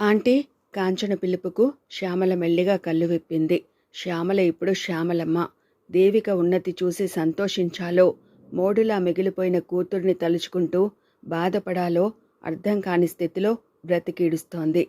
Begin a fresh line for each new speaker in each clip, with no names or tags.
Aunty Kanchana పిలుపుకు శ్యామల మెల్లిగా కళ్ళు విప్పింది. శ్యామల ఇప్పుడు శ్యామలమ్మ. దేవిక ఉన్నతి చూసి సంతోషించాలో మోడులా మిగిలిపోయిన కూతుర్ని తలుచుకుంటూ బాధపడాలో అర్థం కాని స్థితిలో బ్రతికీడుస్తోంది.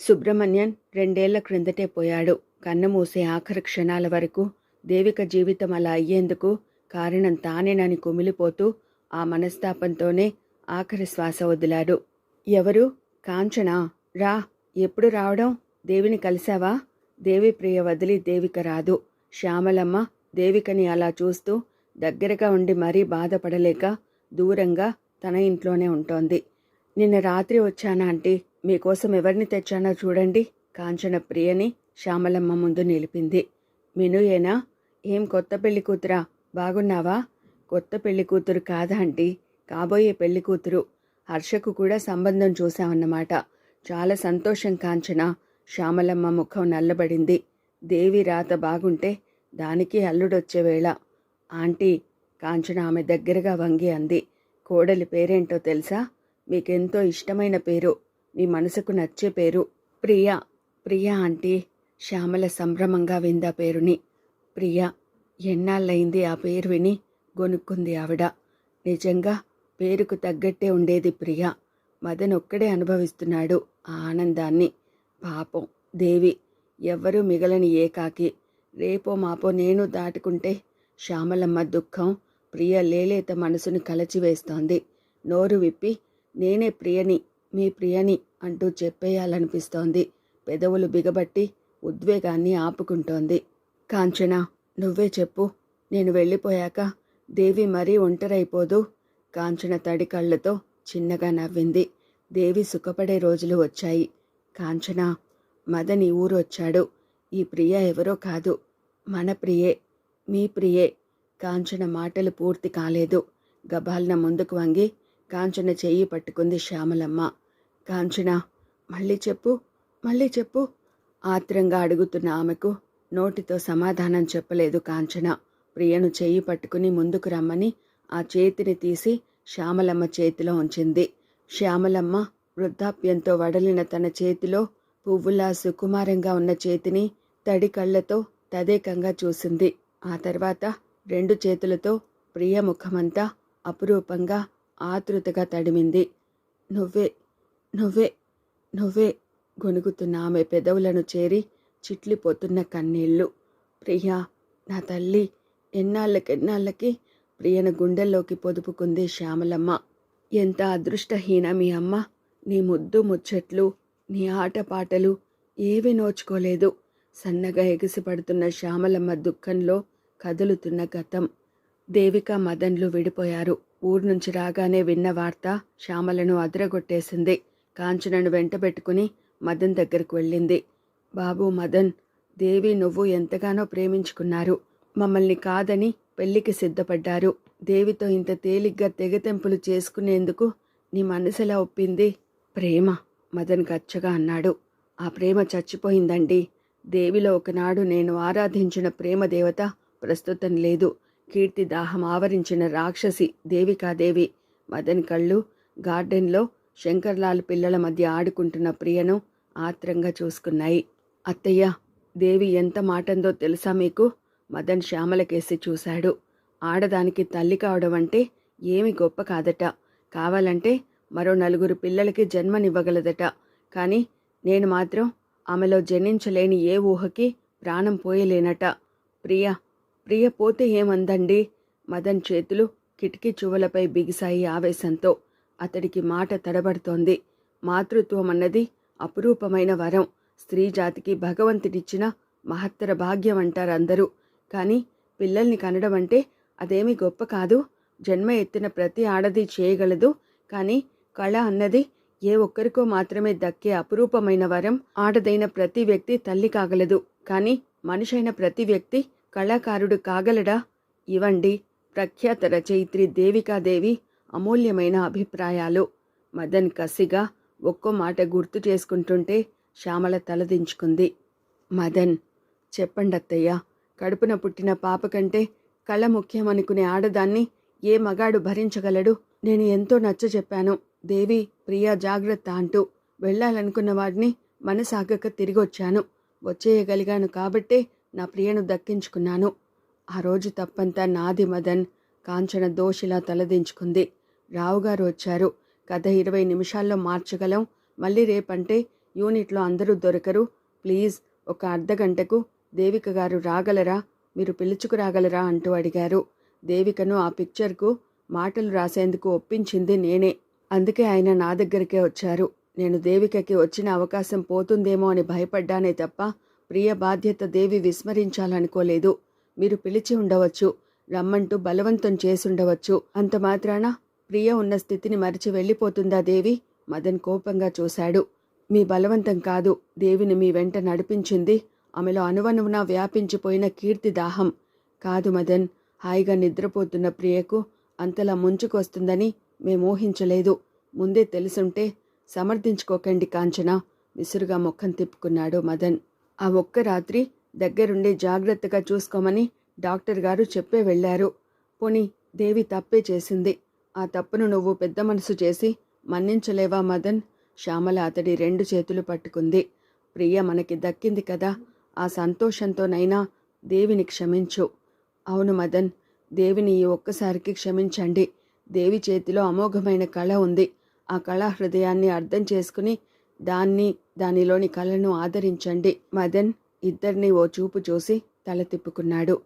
సుబ్రహ్మణ్యన్ రెండేళ్ళ క్రిందటే పోయాడు. కన్నుమూసే ఆఖరి క్షణాల వరకు దేవిక జీవితం అలా అయ్యేందుకు కారణం తానేనని కుమిలిపోతూ ఆ మనస్తాపంతోనే ఆఖరి శ్వాస వదిలాడు. ఎవరు? కాంచనా? రా ఎప్పుడు రావడం? దేవిని కలిశావా? దేవి ప్రియ వదిలి దేవిక రాదు. శ్యామలమ్మ దేవికని అలా చూస్తూ దగ్గరగా ఉండి మరీ బాధపడలేక దూరంగా తన ఇంట్లోనే ఉంటోంది. నిన్న రాత్రి వచ్చానా ఆంటీ? మీకోసం ఎవరిని తెచ్చానో చూడండి. కాంచన ప్రియని శ్యామలమ్మ ముందు నిలిపింది. మినుయేనా ఏం కొత్త పెళ్ళి కూతురా? బాగున్నావా? కొత్త పెళ్ళి కూతురు కాదా ఆంటీ? కాబోయే పెళ్ళి కూతురు. హర్షకు కూడా సంబంధం చూశామన్నమాట. చాలా సంతోషం కాంచన. శ్యామలమ్మ ముఖం నల్లబడింది. దేవి రాత బాగుంటే దానికి అల్లుడొచ్చే వేళ. ఆంటీ కాంచన ఆమె దగ్గరగా వంగి అంది. కోడలి పేరేంటో తెలుసా? మీకెంతో ఇష్టమైన పేరు. మీ మనసుకు నచ్చే పేరు. ప్రియా ప్రియా ఆంటీ శ్యామల సంభ్రమంగా విందా పేరుని. ప్రియా ఎన్నాళ్ళయింది ఆ పేరు విని గొనుక్కుంది ఆవిడ. నిజంగా పేరుకు తగ్గట్టే ఉండేది ప్రియ. మదన్ ఒక్కడే అనుభవిస్తున్నాడు ఆ ఆనందాన్ని. పాపం. దేవి ఎవ్వరూ మిగలని ఏకాకి. రేపో మాపో నేను దాటుకుంటే శ్యామలమ్మ దుఃఖం. ప్రియ లేలేత మనసును కలచివేస్తోంది. నోరు విప్పి నేనే ప్రియని మీ ప్రియని అంటూ చెప్పేయాలనిపిస్తోంది. పెదవులు బిగబట్టి ఉద్వేగాన్ని ఆపుకుంటోంది. కాంచన నువ్వే చెప్పు. నేను వెళ్ళిపోయాక దేవి మరీ ఒంటరైపోదు. కాంచన తడి కళ్ళతో చిన్నగా నవ్వింది. దేవి సుఖపడే రోజులు వచ్చాయి. కాంచన మదని ఊరొచ్చాడు. ఈ ప్రియ ఎవరో కాదు. మన ప్రియే మీ ప్రియే. కాంచన మాటలు పూర్తి కాలేదు. గబాల్న ముందుకు వంగి కాంచన చెయ్యి పట్టుకుంది శ్యామలమ్మ. కాంచన మళ్ళీ చెప్పు మళ్ళీ చెప్పు. ఆత్రంగా అడుగుతున్న ఆమెకు నోటితో సమాధానం చెప్పలేదు కాంచన. ప్రియను చెయ్యి పట్టుకుని ముందుకు రమ్మని ఆ చేతిని తీసి శ్యామలమ్మ చేతిలో ఉంచింది. శ్యామలమ్మ వృద్ధాప్యంతో వడలిన తన చేతిలో పువ్వులా సుకుమారంగా ఉన్న చేతిని తడి కళ్ళతో తదేకంగా చూసింది. ఆ తర్వాత రెండు చేతులతో ప్రియ ముఖమంతా అపురూపంగా ఆతృతగా తడిమింది. నువ్వే నువ్వే నువ్వే గొనుగుతున్న ఆమె పెదవులను చేరి చిట్లిపోతున్న కన్నీళ్ళు ప్రియా నా తల్లి ఎన్నాళ్ళకెన్నాళ్ళకి ప్రియన గుండెల్లోకి పొదుపుకుంది శ్యామలమ్మ. ఎంత అదృష్టహీన మీ అమ్మ. నీ ముద్దు ముచ్చట్లు నీ ఆటపాటలు ఏవి నోచుకోలేదు. సన్నగా ఎగిసిపడుతున్న శ్యామలమ్మ దుఃఖంలో కదులుతున్న గతం. దేవిక మదన్లు విడిపోయారు. ఊరు నుంచి రాగానే విన్న వార్త శ్యామలను అదరగొట్టేసింది. కాంచనను వెంటబెట్టుకుని మదన్ దగ్గరకు వెళ్ళింది. బాబు మదన్ దేవి నువ్వు ఎంతగానో ప్రేమించుకున్నారు. మమ్మల్ని కాదని పెళ్ళికి సిద్ధపడ్డారు. దేవితో ఇంత తేలిగ్గా తెగతెంపులు చేసుకునేందుకు నీ మనసులా ఒప్పింది? ప్రేమ మదన్ గచ్చగా అన్నాడు. ఆ ప్రేమ చచ్చిపోయిందండి. దేవిలో ఒకనాడు నేను ఆరాధించిన ప్రేమ దేవత ప్రస్తుతం లేదు. కీర్తి దాహం ఆవరించిన రాక్షసి దేవికాదేవి. మదన్ కళ్ళు గార్డెన్లో శంకర్లాల్ పిల్లల మధ్య ఆడుకుంటున్న ప్రియను ఆత్రంగా చూసుకున్నాయి. అత్తయ్య దేవి ఎంత మాటందో తెలుసా మీకు? మదన్ శ్యామలకేసి చూశాడు. ఆడదానికి తల్లి కావడం అంటే ఏమి గొప్ప కాదట. కావాలంటే మరో నలుగురు పిల్లలకి జన్మనివ్వగలదట. కానీ నేను మాత్రం ఆమెలో జనించలేని ఏ ఊహకి ప్రాణం పోయలేనట. ప్రియ ప్రియ పోతే ఏమందండి? మదన్ చేతులు కిటికీ చువలపై బిగిసాయి ఆవేశంతో. అతడికి మాట తడబడుతోంది. మాతృత్వం అన్నది అపురూపమైన వరం. స్త్రీ జాతికి భగవంతుడిచ్చిన మహత్తర భాగ్యం అంటారందరూ కానీ పిల్లల్ని కనడం అంటే అదేమి గొప్ప కాదు. జన్మ ఎత్తిన ప్రతి ఆడది చేయగలదు. కానీ కళ అన్నది ఏ ఒక్కరికో మాత్రమే దక్కే అపురూపమైన వరం. ఆడదైన ప్రతి వ్యక్తి తల్లి కాగలదు. కానీ మనిషైన ప్రతి వ్యక్తి కళాకారుడు కాగలడా? ఇవండి ప్రఖ్యాత రచయిత్రి దేవికాదేవి అమూల్యమైన అభిప్రాయాలు. మదన్ కసిగా ఒక్కో మాట గుర్తు చేసుకుంటుంటే శ్యామల తలదించుకుంది మదన్ చెప్పండి అత్తయ్య కడుపున పుట్టిన పాప కంటే కళ ముఖ్యమనుకునే ఆడదాన్ని ఏ మగాడు భరించగలడు? నేను ఎంతో నచ్చ చెప్పాను దేవి ప్రియా జాగ్రత్త అంటూ వెళ్ళాలనుకున్న వాడిని మనసాగక తిరిగొచ్చాను. వచ్చేయగలిగాను కాబట్టే నా ప్రియను దక్కించుకున్నాను. ఆ రోజు తప్పంతా నాది మదన్. కాంచన దోషిలా తలదించుకుంది. రావుగారు వచ్చారు. కథ ఇరవై నిమిషాల్లో మార్చగలం. మళ్ళీ రేపంటే యూనిట్లో అందరూ దొరకరు. ప్లీజ్ ఒక అర్ధ గంటకు దేవిక గారు రాగలరా? మీరు పిలుచుకురాగలరా అంటూ అడిగారు. దేవికను ఆ పిక్చర్కు మాటలు రాసేందుకు ఒప్పించింది నేనే. అందుకే ఆయన నా దగ్గరికే వచ్చారు. నేను దేవికకి వచ్చిన అవకాశం పోతుందేమో అని భయపడ్డానే తప్ప ప్రియ బాధ్యత దేవి విస్మరించాలనుకోలేదు. మీరు పిలిచి ఉండవచ్చు. రమ్మంటూ బలవంతం చేసుండవచ్చు. అంత మాత్రాన ప్రియ ఉన్న స్థితిని మరిచి వెళ్ళిపోతుందా దేవి? మదన్ కోపంగా చూశాడు. మీ బలవంతం కాదు. దేవిని మీ వెంట నడిపించింది ఆమెలో అనువనువున వ్యాపించిపోయిన కీర్తి దాహం. కాదు మదన్ హాయిగా నిద్రపోతున్న ప్రియకు అంతలా ముంచుకొస్తుందని మేము ఊహించలేదు ముందే తెలుసుంటే సమర్థించుకోకండి కాంచన విసురుగా ముఖం తిప్పుకున్నాడు మదన్. ఆ ఒక్క రాత్రి దగ్గరుండి జాగ్రత్తగా చూసుకోమని డాక్టర్ గారు చెప్పే వెళ్ళారు. పోని దేవి తప్పే చేసింది. ఆ తప్పును నువ్వు పెద్ద మనసు చేసి మన్నించలేవా మదన్? శ్యామల అతడి రెండు చేతులు పట్టుకుంది. ప్రియ మనకి దక్కింది కదా ఆ సంతోషంతోనైనా దేవిని క్షమించు. అవును మదన్ దేవిని ఈ ఒక్కసారికి క్షమించండి. దేవి చేతిలో అమోఘమైన కళ ఉంది. ఆ కళా హృదయాన్ని అర్థం చేసుకుని దాన్ని దానిలోని కళను ఆదరించండి. మదన్ ఇద్దరిని ఓ చూపు చూసి తల తిప్పుకున్నాడు.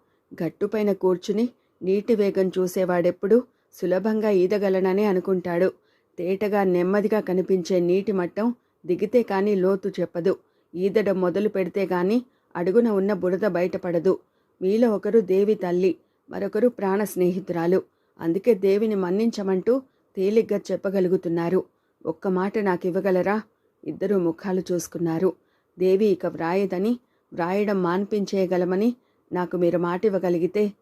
గట్టుపైన కూర్చుని నీటి వేగం చూసేవాడెప్పుడు సులభంగా ఈదగలనని అనుకుంటాడు. తేటగా నెమ్మదిగా కనిపించే నీటి మట్టం దిగితే కానీ లోతు చెప్పదు. ఈదడం మొదలు పెడితే కానీ అడుగున ఉన్న బురద బయటపడదు. మీలో ఒకరు దేవి తల్లి మరొకరు ప్రాణ స్నేహితురాలు. అందుకే దేవిని మన్నించమంటూ తేలిగ్గా చెప్పగలుగుతున్నారు. ఒక్క మాట నాకు ఇవ్వగలరా ఇద్దరూ ముఖాలు చూసుకున్నారు. దేవి ఇక వ్రాయదని వ్రాయడం మాన్పించేయగలమని నాకు మీరు మాట ఇవ్వగలిగితే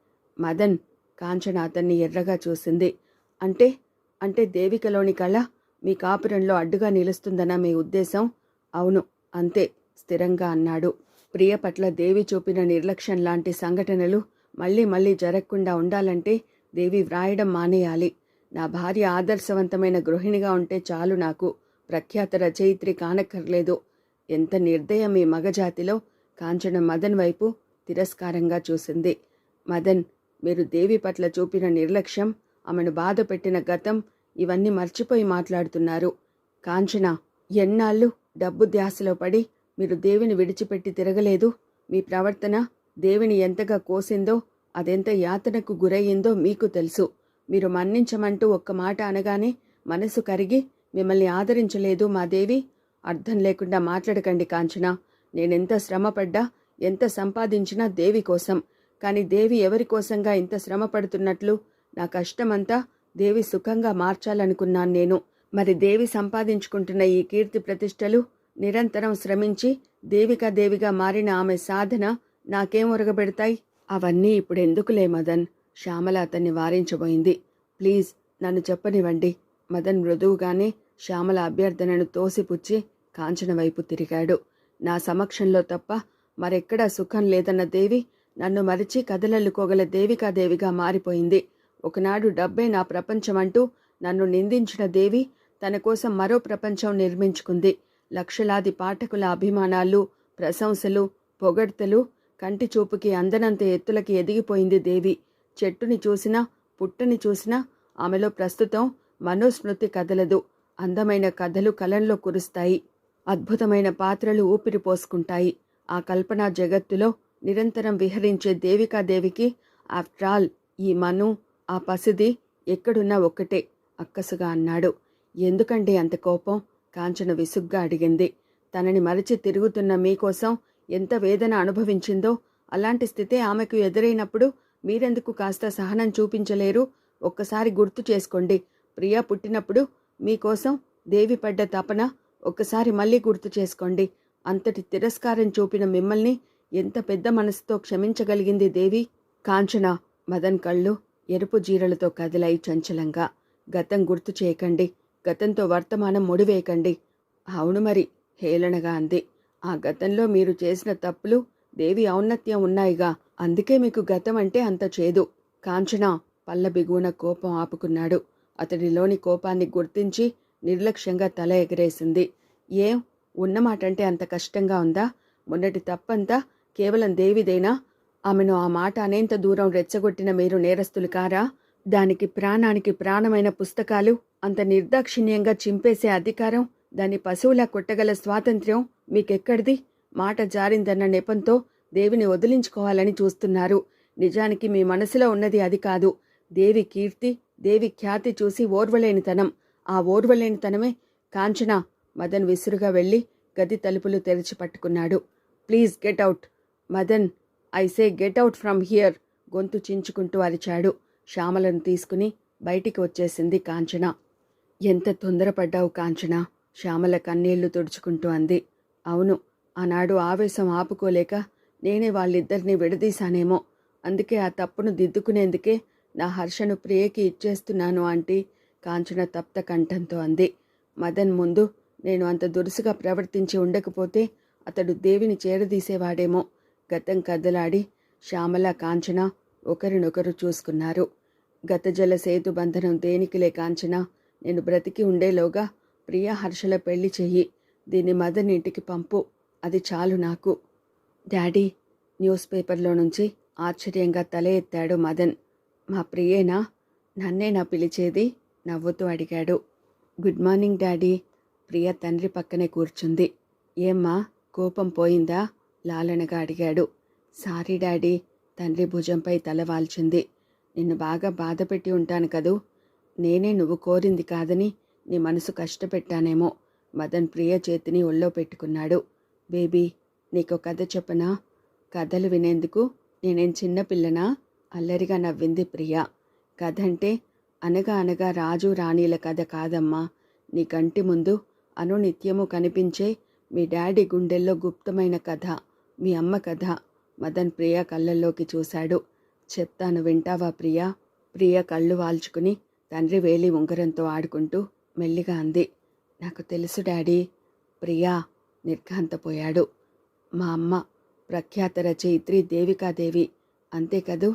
మదన్ కాంచన అతన్ని ఎర్రగా చూసింది. అంటే అంటే దేవికలోని కళ మీ కాపురంలో అడ్డుగా నిలుస్తుందన్న మీ ఉద్దేశం? అవును అంతే స్థిరంగా అన్నాడు. ప్రియ పట్ల దేవి చూపిన నిర్లక్ష్యం లాంటి సంఘటనలు మళ్ళీ మళ్ళీ జరగకుండా ఉండాలంటే దేవి వ్రాయడం మానేయాలి. నా భార్య ఆదర్శవంతమైన గృహిణిగా ఉంటే చాలు నాకు. ప్రఖ్యాత రచయిత్రి కానక్కర్లేదు. ఎంత నిర్దయం ఈ మగజాతిలో. కాంచన మదన్ వైపు తిరస్కారంగా చూసింది. మదన్ మీరు దేవి పట్ల చూపిన నిర్లక్ష్యం ఆమెను బాధ పెట్టిన గతం ఇవన్నీ మర్చిపోయి మాట్లాడుతున్నారు. కాంచన ఎన్నాళ్ళు డబ్బు ధ్యాసలో పడి మీరు దేవిని విడిచిపెట్టి తిరగలేదు? మీ ప్రవర్తన దేవిని ఎంతగా కోసిందో అదెంత యాతనకు గురయ్యిందో మీకు తెలుసు. మీరు మన్నించమంటూ ఒక్క మాట అనగానే మనసు కరిగి మిమ్మల్ని ఆదరించలేదు మా దేవి? అర్థం లేకుండా మాట్లాడకండి కాంచన. నేనెంత శ్రమపడ్డా ఎంత సంపాదించినా దేవి కోసం. కానీ దేవి ఎవరి కోసంగా ఇంత శ్రమ పడుతున్నట్లు నా కష్టమంతా దేవి సుఖంగా మార్చాలనుకున్నాను నేను. మరి దేవి సంపాదించుకుంటున్న ఈ కీర్తి ప్రతిష్టలు నిరంతరం శ్రమించి దేవికా దేవిగా మారిన ఆమె సాధన నాకేం ఒరగబెడతాయి? అవన్నీ ఇప్పుడు ఎందుకులే మదన్? శ్యామల అతన్ని వారించబోయింది. ప్లీజ్ నన్ను చెప్పనివ్వండి. మదన్ మృదువుగానే శ్యామల అభ్యర్థనను తోసిపుచ్చి కాంచన వైపు తిరిగాడు. నా సమక్షంలో తప్ప మరెక్కడా సుఖం లేదన్న దేవి నన్ను మరిచి కదలల్లుకోగల దేవికాదేవిగా మారిపోయింది. ఒకనాడు డబ్బే నా ప్రపంచం అంటూ నన్ను నిందించిన దేవి తన కోసం మరో ప్రపంచం నిర్మించుకుంది. లక్షలాది పాఠకుల అభిమానాలు ప్రశంసలు పొగడ్తలు కంటి చూపుకి అందనంత ఎత్తులకి ఎదిగిపోయింది దేవి. చెట్టుని చూసినా పుట్టని చూసినా ఆమెలో ప్రస్తుతం మనోస్మృతి కదలదు. అందమైన కథలు కలంలో కురుస్తాయి. అద్భుతమైన పాత్రలు ఊపిరి పోసుకుంటాయి. ఆ కల్పనా జగత్తులో నిరంతరం విహరించే దేవికాదేవికి ఆఫ్టర్ ఆల్ ఈ మను ఆ పసిది ఎక్కడున్నా ఒక్కటే అక్కసుగా అన్నాడు. ఎందుకండి అంత కోపం? కాంచన విసుగ్గా అడిగింది. తనని మరచి తిరుగుతున్న మీకోసం ఎంత వేదన అనుభవించిందో అలాంటి స్థితే ఆమెకు ఎదురైనప్పుడు మీరెందుకు కాస్త సహనం చూపించలేరు? ఒక్కసారి గుర్తు చేసుకోండి. ప్రియా పుట్టినప్పుడు మీకోసం దేవి పడ్డ తపన ఒక్కసారి మళ్ళీ గుర్తు చేసుకోండి. అంతటి తిరస్కారం చూపిన మిమ్మల్ని ఎంత పెద్ద మనసుతో క్షమించగలిగింది దేవి? కాంచన మదన్ కళ్ళు ఎరుపు జీరలతో కదిలాయి చంచలంగా. గతం గుర్తు చేయకండి. గతంతో వర్తమానం ముడివేయకండి. అవును మరి హేళనగా అంది. ఆ గతంలో మీరు చేసిన తప్పులు దేవి ఔన్నత్యం ఉన్నాయిగా అందుకే మీకు గతం అంటే అంత చేదు. కాంచన పల్లబిగున కోపం ఆపుకున్నాడు. అతడిలోని కోపాన్ని గుర్తించి నిర్లక్ష్యంగా తల ఎగరేసింది. ఏం? ఉన్నమాటంటే అంత కష్టంగా ఉందా? మొన్నటి తప్పంతా కేవలం దేవిదేనా? ఆమెను ఆ మాట అనేంత దూరం రెచ్చగొట్టిన మీరు నేరస్తులు కారా? దానికి ప్రాణానికి ప్రాణమైన పుస్తకాలు అంత నిర్దాక్షిణ్యంగా చింపేసే అధికారం దాని పశువులా కొట్టగల స్వాతంత్ర్యం మీకెక్కడిది? మాట జారిందన్న నెపంతో దేవిని వదిలించుకోవాలని చూస్తున్నారు. నిజానికి మీ మనసులో ఉన్నది అది కాదు. దేవి కీర్తి దేవి ఖ్యాతి చూసి ఓర్వలేనితనం. ఆ ఓర్వలేనితనమే కాంచన మదన్ విసురుగా వెళ్ళి గది తలుపులు తెరిచి పట్టుకున్నాడు. Please get out Madan I say get out from here గొంతు చించుకుంటూ అరిచాడు. శ్యామలను తీసుకుని బయటికి వచ్చేసింది కాంచన. ఎంత తొందరపడ్డావు కాంచన శ్యామల కన్నీళ్ళు తుడుచుకుంటూ అంది. అవును ఆనాడు ఆవేశం ఆపుకోలేక నేనే వాళ్ళిద్దరినీ విడదీశానేమో. అందుకే ఆ తప్పును దిద్దుకునేందుకే నా హర్షను ప్రియకి ఇచ్చేస్తున్నాను ఆంటీ కాంచన తప్త కంఠంతో అంది. మదన్ ముందు నేను అంత దురుసుగా ప్రవర్తించి ఉండకపోతే అతడు దేవిని చేరదీసేవాడేమో గతం కదలాడి శ్యామల కాంచన ఒకరినొకరు చూసుకున్నారు. గత జల సేతు బంధనం దేనికిలే కాంచన? నేను బ్రతికి ఉండేలోగా ప్రియ హర్షల పెళ్ళి చెయ్యి. దీన్ని మదన్ ఇంటికి పంపు. అది చాలు నాకు. డాడీ న్యూస్ పేపర్లో నుంచి ఆశ్చర్యంగా తల ఎత్తాడు మదన్. మా ప్రియేనా? నన్నేనా పిలిచేది? నవ్వుతూ అడిగాడు. Good morning daddy. ప్రియ తండ్రి పక్కనే కూర్చుంది. ఏమ్మా కోపం పోయిందా? లాలనగా అడిగాడు. సారీ డాడీ తండ్రి భుజంపై తల వాల్చింది. నిన్ను బాగా బాధపెట్టి ఉంటాను కదూ. నేనే నువ్వు కోరింది కాదని నీ మనసు కష్టపెట్టానేమో. మదన్ ప్రియ చేతిని ఒళ్ళో పెట్టుకున్నాడు. బేబీ నీకు కథ చెప్పనా? కథలు వినేందుకు నేనేం చిన్నపిల్లనా అల్లరిగా నవ్వింది ప్రియ. కథ అంటే అనగా అనగా రాజు రాణీల కథ కాదమ్మా. నీ కంటి ముందు అనునిత్యము కనిపించే మీ డాడీ గుండెల్లో గుప్తమైన కథ మీ అమ్మ కథ. మదన్ ప్రియ కళ్ళల్లోకి చూశాడు. చెప్తాను వింటావా ప్రియా? ప్రియ కళ్ళు వాల్చుకుని తండ్రి వేలి ఉంగరంతో ఆడుకుంటూ మెల్లిగా అంది. నాకు తెలుసు డాడీ. ప్రియా నిర్ఘాంతపోయాడు. మా అమ్మ ప్రఖ్యాత రచయిత్రి దేవికాదేవి. అంతే కదూ?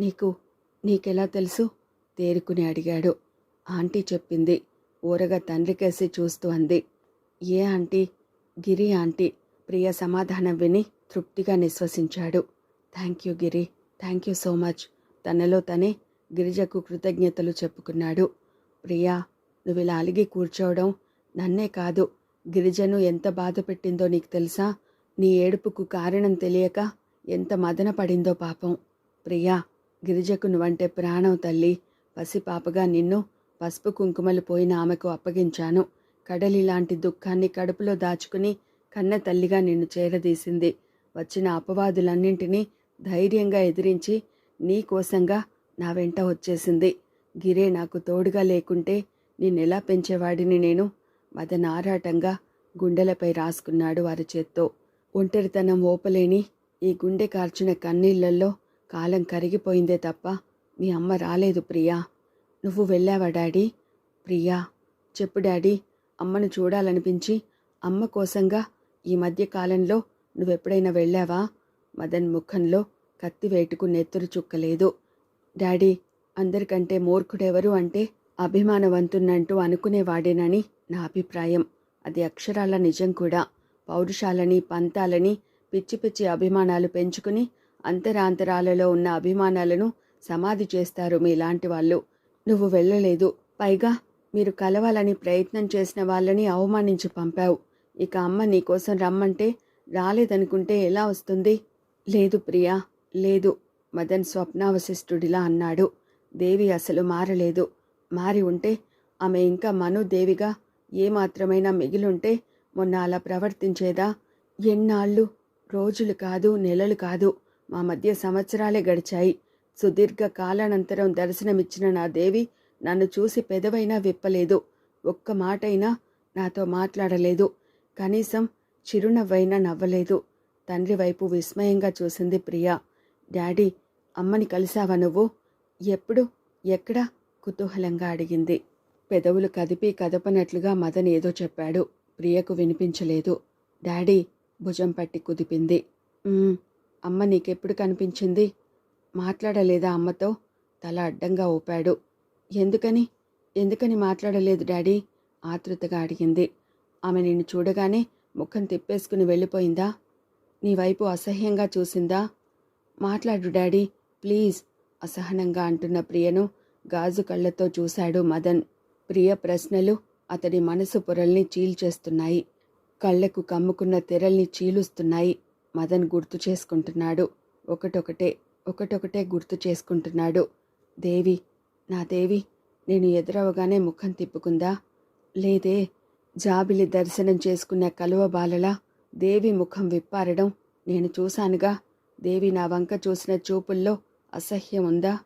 నీకు నీకెలా తెలుసు? తేరుకుని అడిగాడు. ఆంటీ చెప్పింది. ఊరగా తండ్రికేసి చూస్తూ అంది. ఏ ఆంటీ? గిరి ఆంటీ. ప్రియ సమాధానం విని తృప్తిగా నిశ్వసించాడు. Thank you Giri. Thank you so much. తనలో తనే గిరిజకు కృతజ్ఞతలు చెప్పుకున్నాడు. ప్రియా నువ్వు ఇలా అలిగి కూర్చోవడం నన్నే కాదు. గిరిజను ఎంత బాధ పెట్టిందో నీకు తెలుసా? నీ ఏడుపుకు కారణం తెలియక ఎంత మదన పడిందో పాపం. ప్రియా గిరిజకు నువ్వంటే ప్రాణం తల్లి. పసిపాపగా నిన్ను పసుపు కుంకుమలు పోయిన ఆమెకు అప్పగించాను. కడలి లాంటి దుఃఖాన్ని కడుపులో దాచుకుని కన్న తల్లిగా నిన్ను చేరదీసింది. వచ్చిన అపవాదులన్నింటినీ ధైర్యంగా ఎదిరించి నీ కోసంగా నా వెంట వచ్చేసింది. గిరే నాకు తోడుగా లేకుంటే నిన్నెలా పెంచేవాడిని నేను? మదన ఆరాటంగా గుండెలపై రాసుకున్నాడు వారి చేత్తో. ఒంటరితనం ఓపలేని ఈ గుండె కార్చిన కన్నీళ్ళల్లో కాలం కరిగిపోయిందే తప్ప మీ అమ్మ రాలేదు ప్రియా. నువ్వు వెళ్ళావా డాడీ? ప్రియా చెప్పు డాడీ. అమ్మను చూడాలనిపించి అమ్మ కోసంగా ఈ మధ్య కాలంలో నువ్వెప్పుడైనా వెళ్ళావా? మదన్ ముఖంలో కత్తి వేటుకు నెత్తురు చుక్కలేదు. డాడీ అందరికంటే మూర్ఖుడెవరు అంటే అభిమానవంతున్నంటూ అనుకునేవాడేనని నా అభిప్రాయం. అది అక్షరాల నిజం కూడా. పౌరుషాలని పంతాలని పిచ్చి పిచ్చి అభిమానాలు పెంచుకుని అంతరాంతరాలలో ఉన్న అభిమానాలను సమాధి చేస్తారు మీలాంటి వాళ్ళు. నువ్వు వెళ్ళలేదు. పైగా మీరు కలవాలని ప్రయత్నం చేసిన వాళ్ళని అవమానించి పంపావు. ఇక అమ్మ నీకోసం రమ్మంటే రాలేదనుకుంటే ఎలా వస్తుంది? లేదు ప్రియా లేదు. మదన్ స్వప్నావశిష్ఠుడిలా అన్నాడు. దేవి అసలు మారలేదు. మారి ఉంటే ఆమె ఇంకా మనుదేవిగా ఏమాత్రమైనా మిగిలుంటే మొన్న అలా ప్రవర్తించేదా? ఎన్నాళ్ళు? రోజులు కాదు నెలలు కాదు. మా మధ్య సంవత్సరాలే గడిచాయి. సుదీర్ఘ కాలానంతరం దర్శనమిచ్చిన నా దేవి నన్ను చూసి పెదవైనా విప్పలేదు. ఒక్క మాటైనా నాతో మాట్లాడలేదు. కనీసం చిరునవ్వైనా నవ్వలేదు. తండ్రి వైపు విస్మయంగా చూసింది ప్రియా. డాడీ అమ్మని కలిశావా నువ్వు? ఎప్పుడు? ఎక్కడ? కుతూహలంగా అడిగింది. పెదవులు కదిపి కదపనట్లుగా మదన్ ఏదో చెప్పాడు. ప్రియకు వినిపించలేదు. డాడీ భుజం పట్టి కుదిపింది. అమ్మ నీకెప్పుడు కనిపించింది? మాట్లాడలేదా అమ్మతో? తల అడ్డంగా ఊపాడు. ఎందుకని? ఎందుకని మాట్లాడలేదు డాడీ? ఆతృతగా అడిగింది. ఆమె నిన్ను చూడగానే ముఖం తిప్పేసుకుని వెళ్ళిపోయిందా? నీ వైపు అసహ్యంగా చూసిందా? మాట్లాడు డాడీ ప్లీజ్ అసహనంగా అంటున్న ప్రియను గాజు కళ్ళతో చూశాడు మదన్. ప్రియ ప్రశ్నలు అతడి మనసు పొరల్ని చీల్చేస్తున్నాయి. కళ్ళకు కమ్ముకున్న తెరల్ని చీలుస్తున్నాయి. మదన్ గుర్తు చేసుకుంటున్నాడు. ఒకటొకటే ఒకటొకటే గుర్తు చేసుకుంటున్నాడు. దేవి నా దేవి నేను ఎదురవగానే ముఖం తిప్పుకుందా? లేదే జాబిలి దర్శనం చేసుకున్న కలువ బాలలా దేవి ముఖం విప్పారడం నేను చూశానుగా. దేవి నా వంక చూసిన చూపుల్లో అసహ్యం ఉందా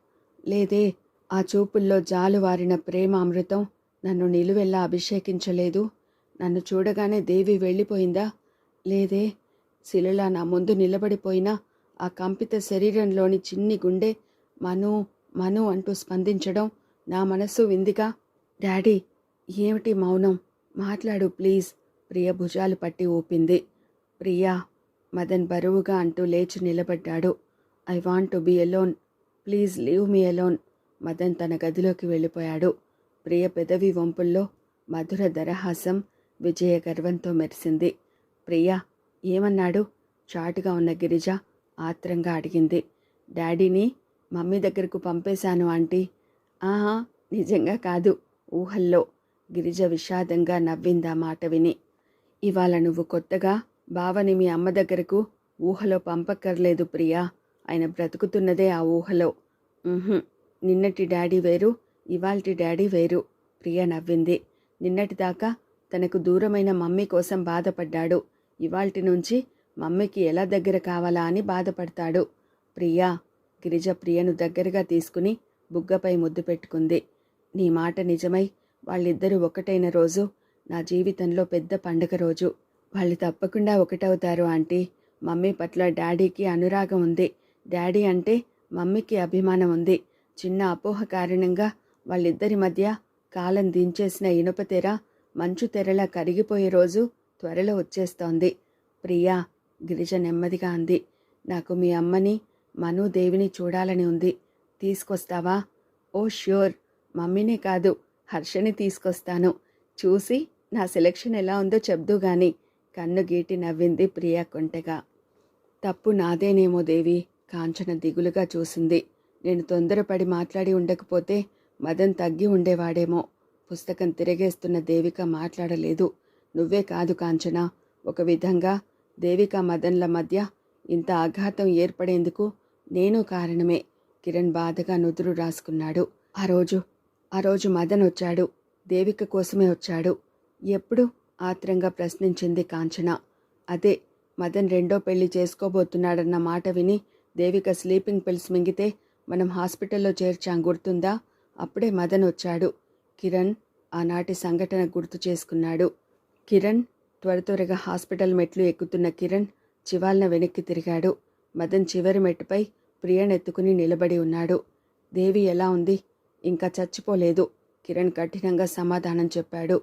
లేదే ఆ చూపుల్లో జాలువారిన ప్రేమామృతం నన్ను నిలువెల్లా అభిషేకించలేదు. నన్ను చూడగానే దేవి వెళ్ళిపోయిందా? లేదే శిలలా నా ముందు నిలబడిపోయిన ఆ కంపిత శరీరంలోని చిన్ని గుండె మను మను అంటూ స్పందించడం నా మనస్సు విందిగా డాడీ ఏమిటి మౌనం? మాట్లాడు ప్లీజ్. ప్రియ భుజాలు పట్టి ఊపింది. ప్రియా మదన్ బరువుగా అంటూ లేచి నిలబడ్డాడు. I want to be alone. Please leave me alone. Madan తన గదిలోకి వెళ్ళిపోయాడు. ప్రియ పెదవి వంపుల్లో మధుర దరహాసం విజయ గర్వంతో మెరిసింది. ప్రియా ఏమన్నాడు? చాటుగా ఉన్న గిరిజ ఆత్రంగా అడిగింది. డాడీని మమ్మీ దగ్గరకు పంపేశాను ఆంటీ. ఆహా నిజంగా కాదు. ఊహల్లో గిరిజ విషాదంగా నవ్విందా మాట విని. ఇవాళ నువ్వు కొత్తగా బావని మీ అమ్మ దగ్గరకు ఊహలో పంపక్కర్లేదు ప్రియా. ఆయన బ్రతుకుతున్నదే ఆ ఊహలో. నిన్నటి డాడీ వేరు ఇవాల్టి డాడీ వేరు ప్రియ నవ్వింది. నిన్నటిదాకా తనకు దూరమైన మమ్మీ కోసం బాధపడ్డాడు. ఇవాల్టి నుంచి మమ్మీకి ఎలా దగ్గర కావాలా అని బాధపడతాడు. ప్రియా గిరిజ ప్రియను దగ్గరగా తీసుకుని బుగ్గపై ముద్దు పెట్టుకుంది. నీ మాట నిజమై వాళ్ళిద్దరూ ఒకటైన రోజు నా జీవితంలో పెద్ద పండగ రోజు. వాళ్ళు తప్పకుండా ఒకటవుతారు ఆంటీ. మమ్మీ పట్ల డాడీకి అనురాగం ఉంది. డాడీ అంటే మమ్మీకి అభిమానం ఉంది. చిన్న అపోహ కారణంగా వాళ్ళిద్దరి మధ్య కాలం దించేసిన ఇనుప తెర మంచు తెరలా కరిగిపోయే రోజు త్వరలో వచ్చేస్తోంది. ప్రియా గిరిజ నెమ్మదిగా అంది. నాకు మీ అమ్మని మను దేవిని చూడాలని ఉంది. తీసుకొస్తావా? Oh sure. మమ్మీనే కాదు. హర్షని తీసుకొస్తాను. చూసి నా సెలెక్షన్ ఎలా ఉందో చెప్దు గాని కన్ను గీటి నవ్వింది ప్రియా కొంటెగా. తప్పు నాదేనేమో దేవి కాంచన దిగులుగా చూసింది. నేను తొందరపడి మాట్లాడి ఉండకపోతే మదన్ తగ్గి ఉండేవాడేమో. పుస్తకం తిరగేస్తున్న దేవిక మాట్లాడలేదు. నువ్వే కాదు కాంచన ఒక విధంగా దేవిక మదన్ల మధ్య ఇంత ఆఘాతం ఏర్పడేందుకు నేను కారణమే. కిరణ్ బాధగా నుదురు రాసుకున్నాడు. ఆ రోజు ఆ రోజు మదన్ వచ్చాడు. దేవిక కోసమే వచ్చాడు. ఎప్పుడు? ఆత్రంగా ప్రశ్నించింది కాంచన. అదే మదన్ రెండో పెళ్ళి చేసుకోబోతున్నాడన్న మాట విని దేవిక స్లీపింగ్ పిల్స్ మింగితే మనం హాస్పిటల్లో చేర్చాం గుర్తుందా? అప్పుడే మదన్ వచ్చాడు. కిరణ్ ఆనాటి సంఘటన గుర్తు చేసుకున్నాడు. కిరణ్? త్వర త్వరగా హాస్పిటల్ మెట్లు ఎక్కుతున్న కిరణ్ చివాల్న వెనక్కి తిరిగాడు. మదన్ చివరి మెట్టుపై ప్రియనెత్తుకుని నిలబడి ఉన్నాడు. దేవి ఎలా ఉంది? ఇంకా చచ్చిపోలేదు. కిరణ్ కఠినంగా సమాధానం చెప్పాడు.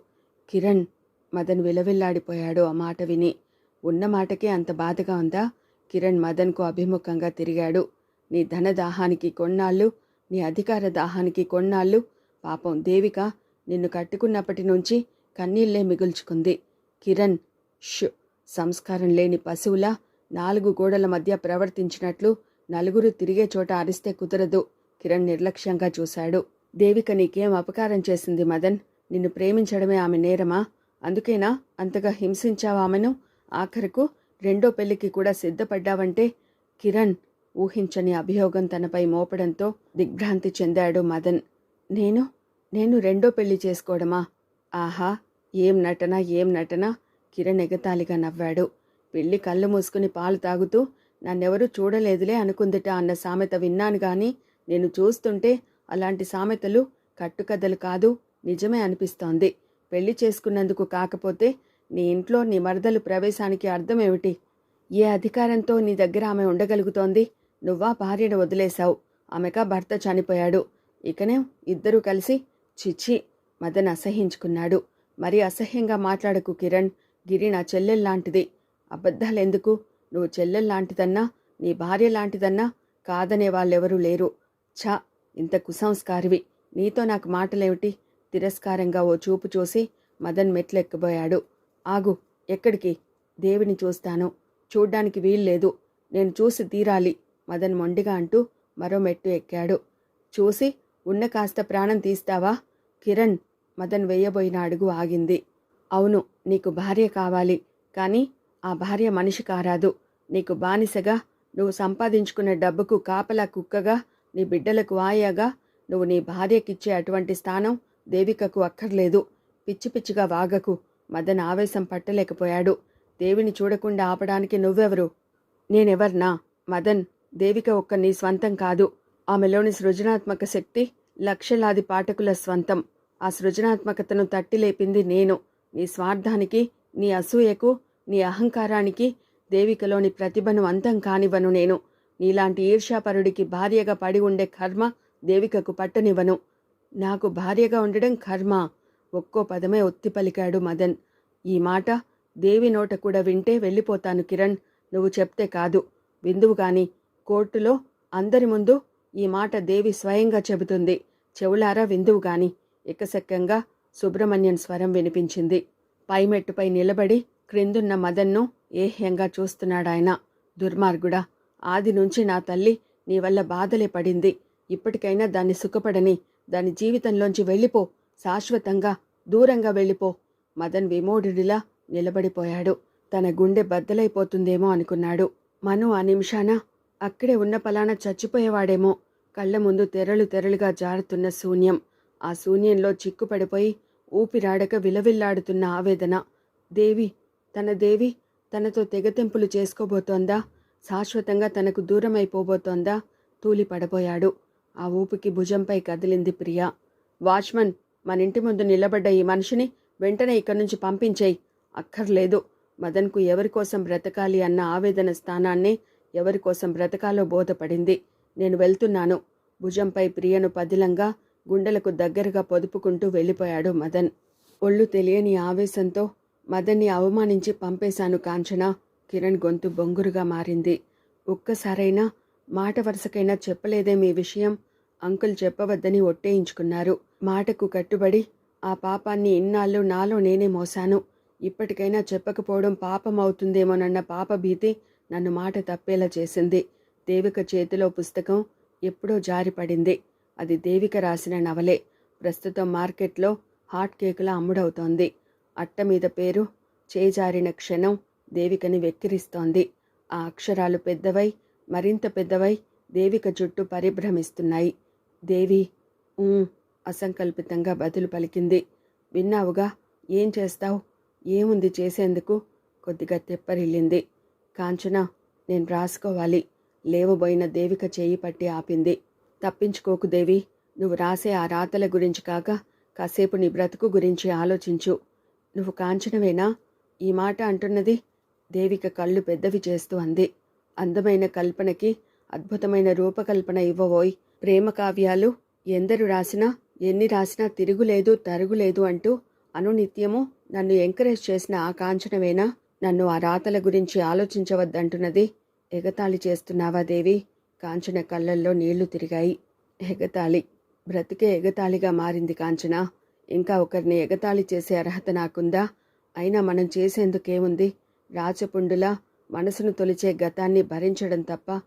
కిరణ్ మదన్ విలవిల్లాడిపోయాడు ఆ మాట విని. ఉన్న మాటకే అంత బాధగా ఉందా? కిరణ్ మదన్కు అభిముఖంగా తిరిగాడు. నీ ధన దాహానికి కొన్నాళ్ళు నీ అధికార దాహానికి కొన్నాళ్ళు. పాపం దేవిక నిన్ను కట్టుకున్నప్పటి నుంచి కన్నీళ్ళే మిగుల్చుకుంది. కిరణ్ ష్ సంస్కారం లేని పశువులా నాలుగు గోడల మధ్య ప్రవర్తించినట్లు నలుగురు తిరిగే చోట అరిస్తే కుదరదు. కిరణ్ నిర్లక్ష్యంగా చూశాడు. దేవిక నీకేం అపకారం చేసింది మదన్? నిన్ను ప్రేమించడమే ఆమె నేరమా? అందుకేనా అంతగా హింసించావు ఆమెను? ఆఖరకు రెండో పెళ్ళికి కూడా సిద్ధపడ్డావంటే కిరణ్ ఊహించని అభియోగం తనపై మోపడంతో దిగ్భ్రాంతి చెందాడు మదన్. నేను? నేను రెండో పెళ్ళి చేసుకోవడమా? ఆహా ఏం నటన ఏం నటన? కిరణ్ ఎగతాళిగా నవ్వాడు. పెళ్ళి కళ్ళు మూసుకుని పాలు తాగుతూ నన్నెవరూ చూడలేదులే అనుకుందిట అన్న సామెత విన్నాను గాని నేను చూస్తుంటే అలాంటి సామెతలు కట్టుకథలు కాదు నిజమే అనిపిస్తోంది. పెళ్ళి చేసుకున్నందుకు కాకపోతే నీ ఇంట్లో నీ మరదలు ప్రవేశానికి అర్థం ఏమిటి ఏ అధికారంతో నీ దగ్గర ఆమె ఉండగలుగుతోంది? నువ్వా భార్యను వదిలేశావు. ఆమెక భర్త చనిపోయాడు. ఇకనే ఇద్దరూ కలిసి చిచ్చి మదన్ అసహించుకున్నాడు. మరి అసహ్యంగా మాట్లాడకు కిరణ్. గిరి నా చెల్లెల్లాంటిది. అబద్ధాలెందుకు? నువ్వు చెల్లెల్లాంటిదన్నా నీ భార్య లాంటిదన్నా కాదనే వాళ్ళెవరూ లేరు. ఛా ఇంత కుసంస్కారివి. నీతో నాకు మాటలేమిటి? తిరస్కారంగా ఓ చూపు చూసి మదన్ మెట్లెక్కబోయాడు ఆగు ఎక్కడికి? దేవిని చూస్తాను. చూడ్డానికి వీల్లేదు. నేను చూసి తీరాలి. మదన్ మొండిగా అంటూ మరో మెట్టు ఎక్కాడు. చూసి ఉన్న కాస్త ప్రాణం తీస్తావా? కిరణ్ మదన్ వేయబోయిన అడుగు ఆగింది. అవును నీకు భార్య కావాలి. కానీ ఆ భార్య మనిషి కారాదు. నీకు బానిసగా నువ్వు సంపాదించుకున్న డబ్బుకు కాపలా కుక్కగా నీ బిడ్డలకు వాయాగా నువ్వు నీ భార్యకిచ్చే అటువంటి స్థానం దేవికకు అక్కర్లేదు. పిచ్చి పిచ్చిగా వాగకు. మదన్ ఆవేశం పట్టలేకపోయాడు. దేవిని చూడకుండా ఆపడానికి నువ్వెవరు? నేనెవర్నా? మదన్ దేవిక ఒక్క నీ స్వంతం కాదు. ఆమెలోని సృజనాత్మక శక్తి లక్షలాది పాఠకుల స్వంతం. ఆ సృజనాత్మకతను తట్టిలేపింది నేను. నీ స్వార్థానికి నీ అసూయకు నీ అహంకారానికి దేవికలోని ప్రతిభను అంతం కానివ్వను నేను. నీలాంటి ఈర్ష్యాపరుడికి భార్యగా పడి ఉండే కర్మ దేవికకు పట్టనివ్వను. నాకు భార్యగా ఉండడం కర్మ. ఒక్కో పదమే ఒత్తి పలికాడు మదన్. ఈ మాట దేవి నోట కూడా వింటే వెళ్ళిపోతాను కిరణ్. నువ్వు చెప్తే కాదు. విందువు కానీ కోర్టులో అందరి ముందు ఈ మాట దేవి స్వయంగా చెబుతుంది. చెవులారా విందువు గాని. ఎకసెక్కంగా సుబ్రహ్మణ్యన్ స్వరం వినిపించింది. పైమెట్టుపై నిలబడి క్రిందున్న మదన్ను ఏహ్యంగా చూస్తున్నాడాయన. దుర్మార్గుడా ఆది నుంచి నా తల్లి నీ వల్ల బాధలే పడింది. ఇప్పటికైనా దాన్ని సుఖపడని దాని జీవితంలోంచి వెళ్ళిపో. శాశ్వతంగా దూరంగా వెళ్ళిపో. మదన్ విమోఢుడిలా నిలబడిపోయాడు. తన గుండె బద్దలైపోతుందేమో అనుకున్నాడు. మను ఆ నిమిషాన అక్కడే ఉన్న పలాన చచ్చిపోయేవాడేమో. కళ్ళ ముందు తెరలు తెరలుగా జారుతున్న శూన్యం. ఆ శూన్యంలో చిక్కుపడిపోయి ఊపిరాడక విలవిల్లాడుతున్న ఆవేదన. దేవి తన దేవి తనతో తెగతెంపులు చేసుకోబోతోందా? శాశ్వతంగా తనకు దూరమైపోబోతోందా? తూలి పడబోయాడు. ఆ ఊపికి భుజంపై కదిలింది ప్రియా. వాచ్మన్ మన ఇంటి ముందు నిలబడ్డ ఈ మనిషిని వెంటనే ఇక్కడి నుంచి పంపించేయి. అక్కర్లేదు. మదన్కు ఎవరి కోసం బ్రతకాలి అన్న ఆవేదన స్థానాన్ని ఎవరి కోసం బ్రతకాలో బోధపడింది. నేను వెళ్తున్నాను. భుజంపై ప్రియను పదిలంగా గుండెలకు దగ్గరగా పొదుపుకుంటూ వెళ్ళిపోయాడు మదన్. ఒళ్ళు తెలియని ఆవేశంతో మదన్ని అవమానించి పంపేశాను కాంచన. కిరణ్ గొంతు బొంగురుగా మారింది. ఒక్కసారైనా మాట వరుసకైనా చెప్పలేదే మీ విషయం. అంకుల్ చెప్పవద్దని ఒట్టేయించుకున్నారు. మాటకు కట్టుబడి ఆ పాపాన్ని ఇన్నాళ్ళు నాలో నేనే మోసాను ఇప్పటికైనా చెప్పకపోవడం పాపం అవుతుందేమోనన్న పాప భీతి నన్ను మాట తప్పేలా చేసింది. దేవిక చేతిలో పుస్తకం ఎప్పుడో జారిపడింది అది దేవిక రాసిన నవలే. ప్రస్తుతం మార్కెట్లో హాట్ కేకులా అమ్ముడవుతోంది. అట్ట మీద పేరు చేజారిన క్షణం దేవికని వెక్కిరిస్తోంది. ఆ అక్షరాలు పెద్దవై మరింత పెద్దవై దేవిక చుట్టూ పరిభ్రమిస్తున్నాయి. దేవి అసంకల్పితంగా బదులు పలికింది. విన్నావుగా ఏం చేస్తావు? ఏముంది చేసేందుకు? కొద్దిగా తెప్పరిల్లింది. కాంచన నేను రాసుకోవాలి. లేవబోయిన దేవిక చేయి పట్టి ఆపింది. తప్పించుకోకు దేవి నువ్వు రాసే ఆ రాతల గురించి కాక కాసేపు నీ బ్రతుకు గురించి ఆలోచించు. నువ్వు కాంచనవేనా? ఈ మాట అంటున్నది దేవిక కళ్ళు పెద్దవి చేస్తూ అంది. అందమైన కల్పనకి అద్భుతమైన రూపకల్పన ఇవ్వబోయ్ ప్రేమ కావ్యాలు ఎందరు రాసినా ఎన్ని రాసినా తిరుగులేదు తరుగులేదు అంటూ అనునిత్యము నన్ను ఎంకరేజ్ చేసిన ఆ కాంచనవేనా? నన్ను ఆ రాతల గురించి ఆలోచించవద్దంటున్నది ఎగతాళి చేస్తున్నావా దేవి? కాంచన కళ్ళల్లో నీళ్ళు తిరిగాయి. ఎగతాళి. బ్రతికే ఎగతాళిగా మారింది కాంచన. ఇంకా ఒకరిని ఎగతాళి చేసే అర్హత నాకుందా? అయినా మనం చేసేందుకేముంది? రాచపుండులా మనసును తొలిచే గతాన్ని భరించడం తప్ప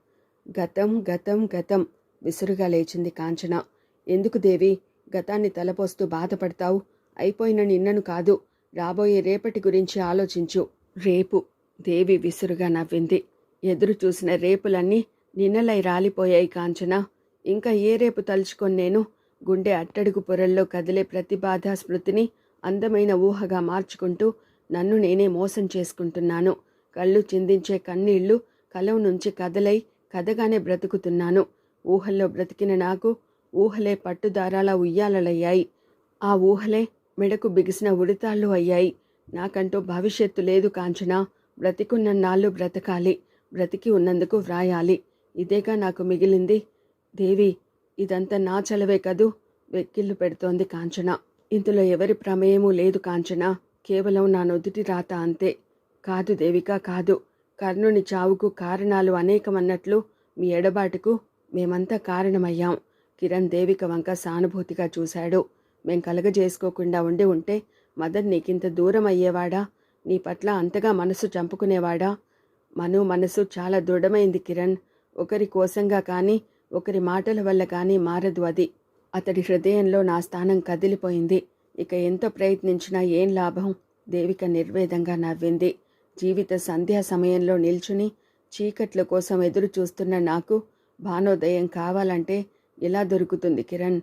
గతం గతం గతం విసురుగా లేచింది కాంచన. ఎందుకు దేవి? గతాన్ని తలపోస్తూ బాధపడతావు? అయిపోయిన నిన్నను కాదు రాబోయే రేపటి గురించి ఆలోచించు. రేపు. దేవి విసురుగా నవ్వింది. ఎదురు చూసిన రేపులన్నీ నిన్నలై రాలిపోయాయి కాంచన. ఇంకా ఏ రేపు తలుచుకొని నేను? గుండె అట్టడుగు పొరల్లో కదిలే ప్రతి బాధా స్మృతిని అందమైన ఊహగా మార్చుకుంటూ నన్ను నేనే మోసం చేసుకుంటున్నాను. కళ్ళు చిందించే కన్నీళ్ళు కలవు నుంచి కదలై కదగానే బ్రతుకుతున్నాను. ఊహల్లో బ్రతికిన నాకు ఊహలే పట్టుదారాల ఉయ్యాలలయ్యాయి. ఆ ఊహలే మెడకు బిగిసిన ఉడితాళ్ళు అయ్యాయి. నాకంటూ భవిష్యత్తు లేదు కాంచన. బ్రతికున్న నాళ్ళు బ్రతకాలి. బ్రతికి ఉన్నందుకు వ్రాయాలి. ఇదేగా నాకు మిగిలింది. దేవి ఇదంతా నా చలవే కదూ? వెక్కిళ్ళు పెడుతోంది కాంచన. ఇందులో ఎవరి ప్రమేయమూ లేదు కాంచన. కేవలం నా నొదుటి రాత అంతే. కాదు దేవిక కాదు. కర్ణుని చావుకు కారణాలు అనేకమన్నట్లు మీ ఎడబాటుకు మేమంతా కారణమయ్యాం. కిరణ్ దేవిక వంక సానుభూతిగా చూశాడు. మేం కలగజేసుకోకుండా ఉండి ఉంటే మదర్ నీకింత దూరం అయ్యేవాడా నీ పట్ల అంతగా మనసు చంపుకునేవాడా? మను మనసు చాలా దృఢమైంది కిరణ్. ఒకరి కోసంగా కానీ ఒకరి మాటల వల్ల కానీ మారదు అది. అతడి హృదయంలో నా స్థానం కదిలిపోయింది. ఇక ఎంత ప్రయత్నించినా ఏం లాభం? దేవిక నిర్వేదంగా నవ్వింది. జీవిత సంధ్యా సమయంలో నిల్చుని చీకట్ల కోసం ఎదురు చూస్తున్న నాకు భానోదయం కావాలంటే ఎలా దొరుకుతుంది కిరణ్?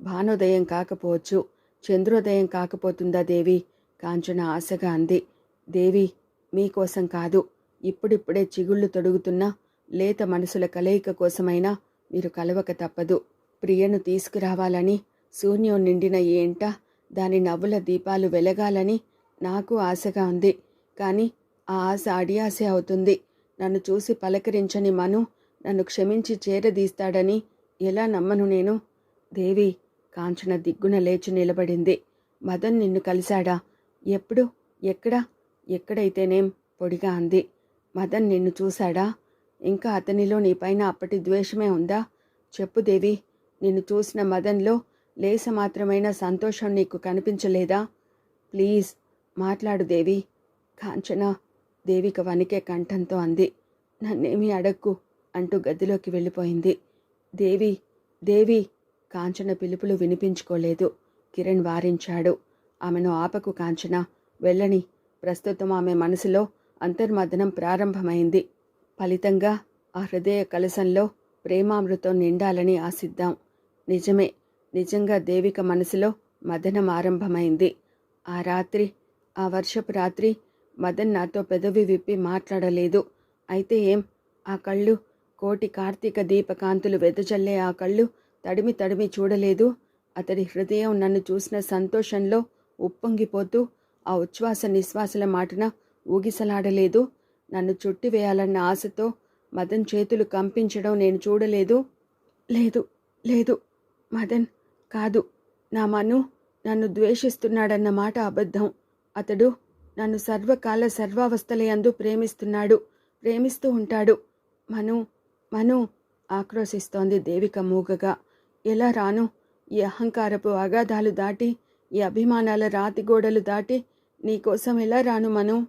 భానోదయం కాకపోవచ్చు. చంద్రోదయం కాకపోతుందా దేవి? కాంచన ఆశగా అంది. దేవి మీకోసం కాదు. ఇప్పుడిప్పుడే చిగుళ్ళు తొడుగుతున్న లేత మనసుల కలయిక కోసమైనా మీరు కలవక తప్పదు. ప్రియను తీసుకురావాలని శూన్యం నిండిన ఏంట దాని నవ్వుల దీపాలు వెలగాలని నాకు ఆశగా ఉంది. కానీ ఆ ఆశ అడియాసే అవుతుంది. నన్ను చూసి పలకరించని మను నన్ను క్షమించి చేరదీస్తాడని ఎలా నమ్మను నేను? దేవి కాంచన దిగ్గున లేచి నిలబడింది. మదన్ నిన్ను కలిశాడా? ఎప్పుడు? ఎక్కడ? ఎక్కడైతేనేం? పొడిగా అంది. మదన్ నిన్ను చూశాడా? ఇంకా అతనిలో నీపైన అప్పటి ద్వేషమే ఉందా? చెప్పు దేవి నిన్ను చూసిన మదన్లో లేస మాత్రమైన సంతోషం నీకు కనిపించలేదా? ప్లీజ్ మాట్లాడు దేవి. కాంచన దేవిక వణికే కంఠంతో అంది. నన్నేమీ అడక్కు అంటూ గదిలోకి వెళ్ళిపోయింది. దేవి దేవి కాంచన పిలుపులు వినిపించుకోలేదు. కిరణ్ వారించాడు. ఆమెను ఆపకు కాంచన. వెళ్ళని. ప్రస్తుతం ఆమె మనసులో అంతర్మదనం ప్రారంభమైంది. ఫలితంగా ఆ హృదయ కలశంలో ప్రేమామృతం నిండాలని ఆశిద్దాం. నిజమే నిజంగా దేవిక మనసులో మదనం ఆరంభమైంది. ఆ రాత్రి ఆ వర్షపు రాత్రి మదన్ నాతో పెదవి విప్పి మాట్లాడలేదు. అయితే ఏం? ఆ కళ్ళు కోటి కార్తీక దీపకాంతులు వెదజల్లే ఆ కళ్ళు తడిమి తడిమి చూడలేదు. అతడి హృదయం నన్ను చూసిన సంతోషంలో ఉప్పొంగిపోతూ ఆ ఉచ్ఛ్వాస నిశ్వాసల మాటన ఊగిసలాడలేదు. నన్ను చుట్టివేయాలన్న ఆశతో మదన్ చేతులు కంపించడం నేను చూడలేదు. లేదు లేదు మదన్ కాదు. నా మను నన్ను ద్వేషిస్తున్నాడన్న మాట అబద్ధం. అతడు నన్ను సర్వకాల సర్వావస్థలయందు ప్రేమిస్తున్నాడు. ప్రేమిస్తూ ఉంటాడు. మను మను ఆక్రోశిస్తోంది దేవిక మూగగా. ఎలా రాను? ఈ అహంకారపు అగాధాలు దాటి ఈ అభిమానాల రాతి గోడలు దాటి నీకోసం ఎలా రాను మను?